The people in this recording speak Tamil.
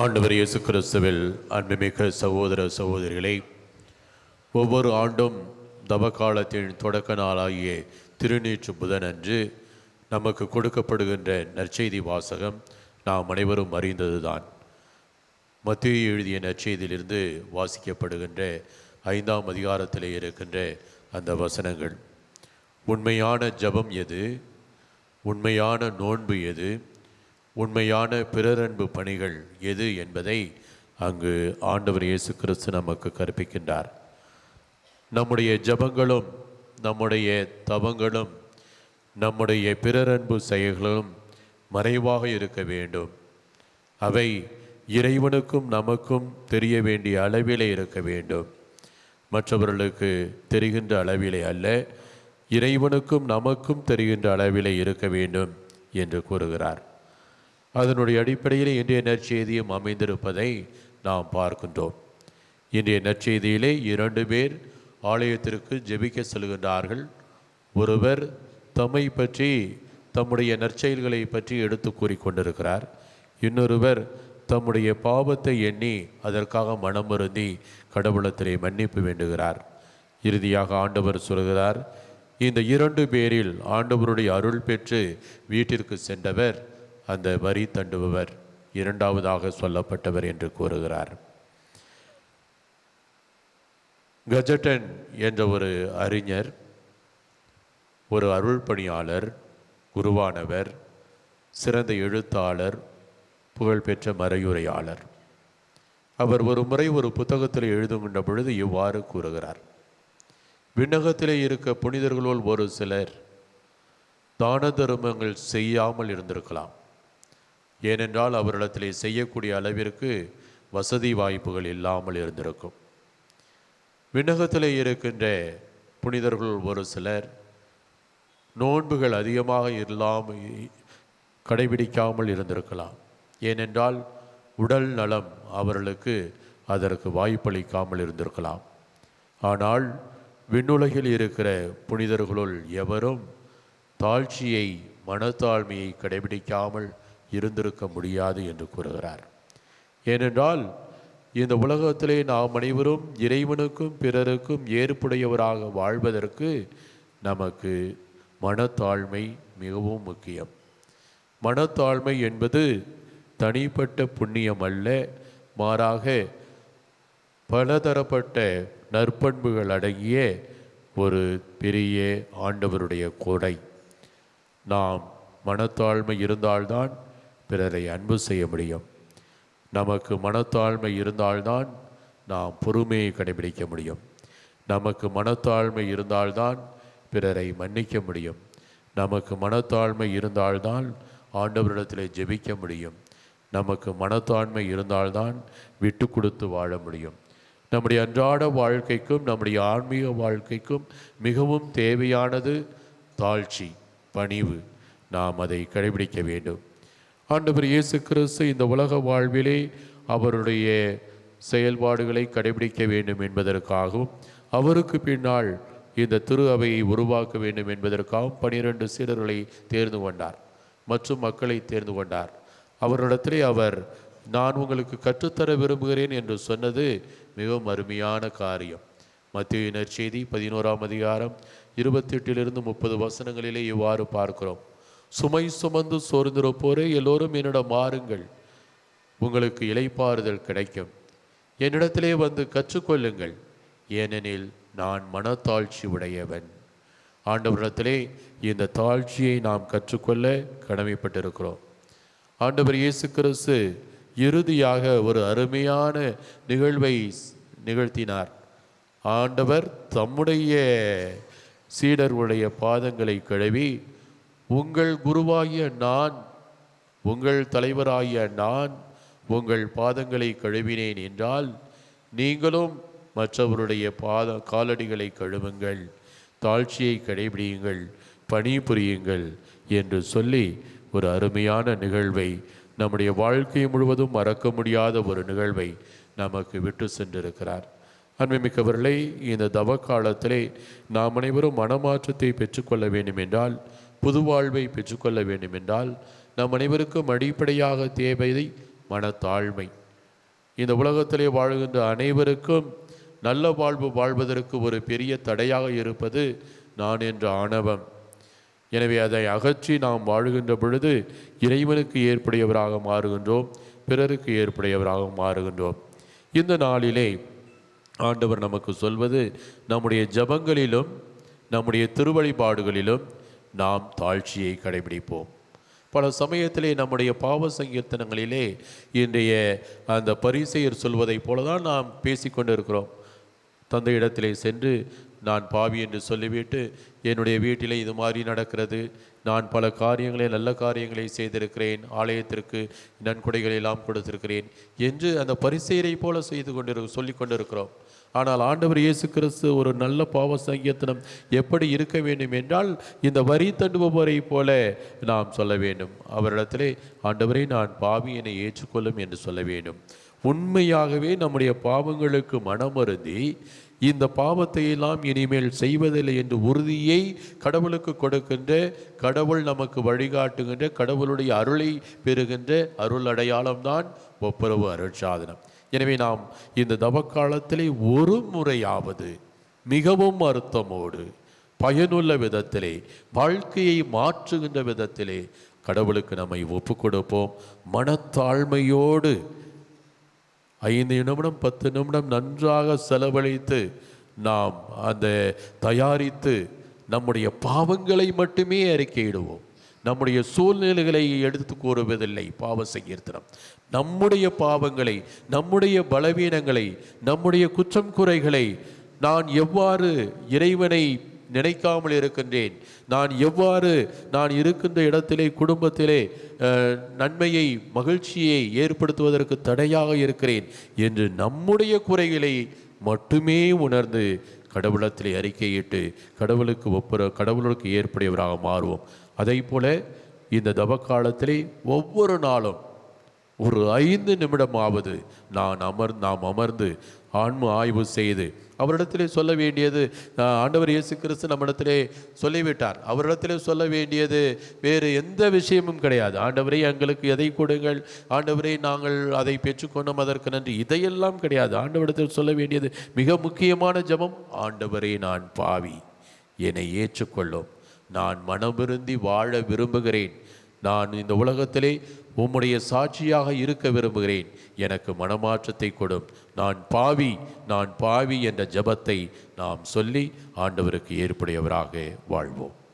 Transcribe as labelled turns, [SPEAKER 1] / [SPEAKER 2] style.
[SPEAKER 1] ஆண்டவர் இயேசு கிறிஸ்துவில் அன்புமிக்க சகோதர சகோதரிகளை ஒவ்வொரு ஆண்டும் தவக்காலத்தின் தொடக்க நாளாகிய திருநீற்று புதனன்று நமக்கு கொடுக்கப்படுகின்ற நற்செய்தி வாசகம் நாம் அனைவரும் அறிந்ததுதான். மத்திய எழுதிய நற்செய்தியிலிருந்து வாசிக்கப்படுகின்ற ஐந்தாம் அதிகாரத்தில் இருக்கின்ற அந்த வசனங்கள். உண்மையான ஜெபம் எது? உண்மையான நோன்பு எது? உண்மையான பிறரன்பு பணிகள் எது என்பதை அங்கு ஆண்டவர் இயேசு கிறிஸ்து நமக்கு கற்பிக்கின்றார். நம்முடைய ஜெபங்களும் நம்முடைய தவங்களும் நம்முடைய பிறரன்பு செயல்களும் மறைவாக இருக்க வேண்டும். அவை இறைவனுக்கும் நமக்கும் தெரிய வேண்டிய அளவிலே இருக்க வேண்டும். மற்றவர்களுக்கு தெரிகின்ற அளவிலே அல்ல இறைவனுக்கும் நமக்கும் தெரிகின்ற அளவிலே இருக்க வேண்டும் என்று கூறுகிறார். அதனுடைய அடிப்படையில் இன்றைய நற்செய்தியும் அமைந்திருப்பதை நாம் பார்க்கின்றோம். இன்றைய நற்செய்தியிலே இரண்டு பேர் ஆலயத்திற்கு ஜெபிக்க செல்கின்றார்கள். ஒருவர் தம்மை பற்றி தம்முடைய நற்செயல்களை பற்றி எடுத்து கூறிக்கொண்டிருக்கிறார். இன்னொருவர் தம்முடைய பாவத்தை எண்ணி அதற்காக மனம் வருந்தி கடவுளத்திலே மன்னிப்பு வேண்டுகிறார். இறுதியாக ஆண்டவர் சொல்கிறார் இந்த இரண்டு பேரில் ஆண்டவருடைய அருள் பெற்று வீட்டிற்கு சென்றவர் அந்த வரி தண்டுபவர் இரண்டாவதாக சொல்லப்பட்டவர் என்று கூறுகிறார். கஜட்டன் என்ற ஒரு அறிஞர் ஒரு அருள் பணியாளர் குருவானவர் சிறந்த எழுத்தாளர் புகழ்பெற்ற மறையுரையாளர் அவர் ஒரு முறை ஒரு புத்தகத்தில் எழுதுகின்ற பொழுது இவ்வாறு கூறுகிறார். விண்ணகத்திலே இருக்க புனிதர்களுள் ஒரு சிலர் தான தருமங்கள் செய்யாமல் இருந்திருக்கலாம். ஏனென்றால் அவரிடத்திலே செய்யக்கூடிய அளவிற்கு வசதி வாய்ப்புகள் இல்லாமல் இருந்திருக்கும். விண்ணகத்தில் இருக்கின்ற புனிதர்கள் ஒரு சிலர் நோன்புகள் அதிகமாக இல்லாமல் கடைபிடிக்காமல் இருந்திருக்கலாம். ஏனென்றால் உடல் நலம் அவர்களுக்கு அதற்கு வாய்ப்பளிக்காமல் இருந்திருக்கலாம். ஆனால் விண்ணுலகில் இருக்கிற புனிதர்களுள் எவரும் தாழ்ச்சியை மனத்தாழ்மையை கடைபிடிக்காமல் இருந்திருக்க முடியாது என்று கூறுகிறார். ஏனென்றால் இந்த உலகத்திலே நாம் அனைவரும் இறைவனுக்கும் பிறருக்கும் ஏற்புடையவராக வாழ்வதற்கு நமக்கு மனத்தாழ்மை மிகவும் முக்கியம். மனத்தாழ்மை என்பது தனிப்பட்ட புண்ணியம் அல்ல மாறாக பலதரப்பட்ட நற்பண்புகள் அடங்கிய ஒரு பெரிய ஆண்டவருடைய கொடை. நாம் மனத்தாழ்மை இருந்தால்தான் பிறரை அன்பு செய்ய முடியும். நமக்கு மனத்தாழ்மை இருந்தால்தான் நாம் பொறுமையை கடைபிடிக்க முடியும். நமக்கு மனத்தாழ்மை இருந்தால்தான் பிறரை மன்னிக்க முடியும். நமக்கு மனத்தாழ்மை இருந்தால்தான் ஆண்டவரிடத்தில் ஜெபிக்க முடியும். நமக்கு மனத்தாழ்மை இருந்தால்தான் விட்டு கொடுத்து வாழ முடியும். நம்முடைய அன்றாட வாழ்க்கைக்கும் நம்முடைய ஆன்மீக வாழ்க்கைக்கும் மிகவும் தேவையானது தாழ்ச்சி பணிவு. நாம் அதை கடைபிடிக்க வேண்டும். ஆண்டவர் இயேசு கிறிஸ்து இந்த உலக வாழ்விலே அவருடைய செயல்பாடுகளை கடைபிடிக்க வேண்டும் என்பதற்காகவும் அவருக்கு பின்னால் இந்த திரு அவையை உருவாக்க வேண்டும் என்பதற்காகவும் பனிரெண்டு சீடர்களை தேர்ந்து கொண்டார் மற்றும் மக்களை தேர்ந்து கொண்டார். அவரிடத்திலே அவர் நான் உங்களுக்கு கற்றுத்தர விரும்புகிறேன் என்று சொன்னது மிகவும் அருமையான காரியம். மத்திய நற்செய்தி பதினோராம் அதிகாரம் இருபத்தி எட்டிலிருந்து முப்பது வசனங்களிலே இவ்வாறு பார்க்கிறோம். சுமை சுமந்து சோர்ந்திருப்போரே எல்லோரும் என்னிடம் மாறுங்கள் உங்களுக்கு இளைப்பாறுதல் கிடைக்கும். என்னிடத்திலே வந்து கற்றுக்கொள்ளுங்கள். ஏனெனில் நான் மனத்தாழ்ச்சி உடையவன். ஆண்டவரிடத்திலே இந்த தாழ்ச்சியை நாம் கற்றுக்கொள்ள கடமைப்பட்டிருக்கிறோம். ஆண்டவர் இயேசு கிறிஸ்து இறுதியாக ஒரு அருமையான நிகழ்வை நிகழ்த்தினார். ஆண்டவர் தம்முடைய சீடர்களுடைய பாதங்களை கழுவி உங்கள் குருவாகிய நான் உங்கள் தலைவராகிய நான் உங்கள் பாதங்களை கழுவினேன் என்றால் நீங்களும் மற்றவருடைய பாத காலடிகளை கழுவுங்கள் தாழ்ச்சியை கடைபிடியுங்கள் பணிபுரியுங்கள் என்று சொல்லி ஒரு அருமையான நிகழ்வை நம்முடைய வாழ்க்கை முழுவதும் மறக்க முடியாத ஒரு நிகழ்வை நமக்கு விட்டு சென்றிருக்கிறார். அன்புமிக்கவர்களை இந்த தவ காலத்திலே நாம் அனைவரும் மனமாற்றத்தை பெற்றுக்கொள்ள வேண்டும் என்றால் புது வாழ்வை பெற்றுக்கொள்ள வேண்டும் என்றால் நம் அனைவருக்கும் அடிப்படையாக தேவையை மனத்தாழ்மை. இந்த உலகத்திலே வாழ்கின்ற அனைவருக்கும் நல்ல வாழ்வு வாழ்வதற்கு ஒரு பெரிய தடையாக இருப்பது நான் என்ற ஆணவம். எனவே அதை அகற்றி நாம் வாழுகின்ற பொழுது இறைவனுக்கு ஏற்புடையவராக மாறுகின்றோம் பிறருக்கு ஏற்புடையவராக மாறுகின்றோம். இந்த நாளிலே ஆண்டவர் நமக்கு சொல்வது நம்முடைய ஜபங்களிலும் நம்முடைய திருவழிபாடுகளிலும் நாம் தாழ்ச்சியை கடைபிடிப்போம். பல சமயத்திலே நம்முடைய பாவ சங்கீர்த்தனங்களிலே இன்றைய அந்த பரிசெயர் சொல்வதைப் போல தான் நாம் பேசிக்கொண்டு இருக்கிறோம் தந்தையிடத்திலே சென்று நான் பாவி என்று சொல்லிவிட்டு என்னுடைய வீட்டிலே இது மாதிரி நடக்கிறது. நான் பல காரியங்களை நல்ல காரியங்களை செய்திருக்கிறேன். ஆலயத்திற்கு நன்கொடைகளை எல்லாம் கொடுத்திருக்கிறேன் என்று அந்த பரிசெயரை போல செய்து கொண்டிரு சொல்லி கொண்டிருக்கிறோம். ஆனால் ஆண்டவர் இயேசு கிறிஸ்து ஒரு நல்ல பாவ சங்கீர்த்தனம் எப்படி இருக்க வேண்டும் என்றால் இந்த வரி தண்டுபவரை போல நாம் சொல்ல வேண்டும். அவரிடத்திலே ஆண்டவரை நான் பாவி என்னை ஏற்றுக்கொள்ளும் என்று சொல்ல வேண்டும். உண்மையாகவே நம்முடைய பாவங்களுக்கு மனமருந்தி இந்த பாவத்தை எல்லாம் இனிமேல் செய்வதில்லை என்று உறுதியை கடவுளுக்கு கொடுக்கின்ற கடவுள் நமக்கு வழிகாட்டுகின்ற கடவுளுடைய அருளை பெறுகின்ற அருள் அடையாளம்தான் ஒப்புரவு அருட்சாதனம். எனவே நாம் இந்த தவக்காலத்திலே ஒரு முறையாவது மிகவும் அர்த்தமோடு பயனுள்ள விதத்திலே வாழ்க்கையை மாற்றுகின்ற விதத்திலே கடவுளுக்கு நம்மை ஒப்பு கொடுப்போம் மனத்தாழ்மையோடு ஐந்து நிமிடம் பத்து நிமிடம் நன்றாக செலவழித்து நாம் அந்த தயாரித்து நம்முடைய பாவங்களை மட்டுமே அறிக்கையிடுவோம். நம்முடைய சூழ்நிலைகளை எடுத்து கூறுவதில்லை பாவ சங்கீர்த்தனம். நம்முடைய பாவங்களை நம்முடைய பலவீனங்களை நம்முடைய குற்றம் குறைகளை நான் எவ்வாறு இறைவனை நினைக்காமல் இருக்கின்றேன்? நான் எவ்வாறு நான் இருக்கின்ற இடத்திலே குடும்பத்திலே நன்மையை மகிழ்ச்சியை ஏற்படுத்துவதற்கு தடையாக இருக்கிறேன் என்று நம்முடைய குறைகளை மட்டுமே உணர்ந்து கடவுளத்திலே அறிக்கையிட்டு கடவுளுக்கு ஒப்புற கடவுளுக்கு ஏற்புடையவராக மாறுவோம். அதே போல் இந்த தவக்காலத்திலே ஒவ்வொரு நாளும் ஒரு ஐந்து நிமிடமாவது நான் அமர் நாம் அமர்ந்து ஆன்ம ஆய்வு செய்து அவரிடத்திலே சொல்ல வேண்டியது ஆண்டவர் இயேசு கிறிஸ்து நம்மிடத்திலே சொல்லிவிட்டார். அவரிடத்திலே சொல்ல வேண்டியது வேறு எந்த விஷயமும் கிடையாது. ஆண்டவரே எங்களுக்கு எதை கொடுங்கள்? ஆண்டவரே நாங்கள் அதை பெற்றுக்கொண்டோம் அதற்கு நன்றி. இதையெல்லாம் கிடையாது. ஆண்டவரிடத்தில் சொல்ல வேண்டியது மிக முக்கியமான ஜெபம் ஆண்டவரே நான் பாவி. என்னை ஏற்றுக்கொள்ளும். நான் மனமிருந்தி வாழ விரும்புகிறேன். நான் இந்த உலகத்திலே உம்முடைய சாட்சியாக இருக்க விரும்புகிறேன். எனக்கு மனமாற்றத்தை கொடும். நான் பாவி நான் பாவி என்ற ஜெபத்தை நாம் சொல்லி ஆண்டவருக்கு ஏற்புடையவராக வாழ்வோம்.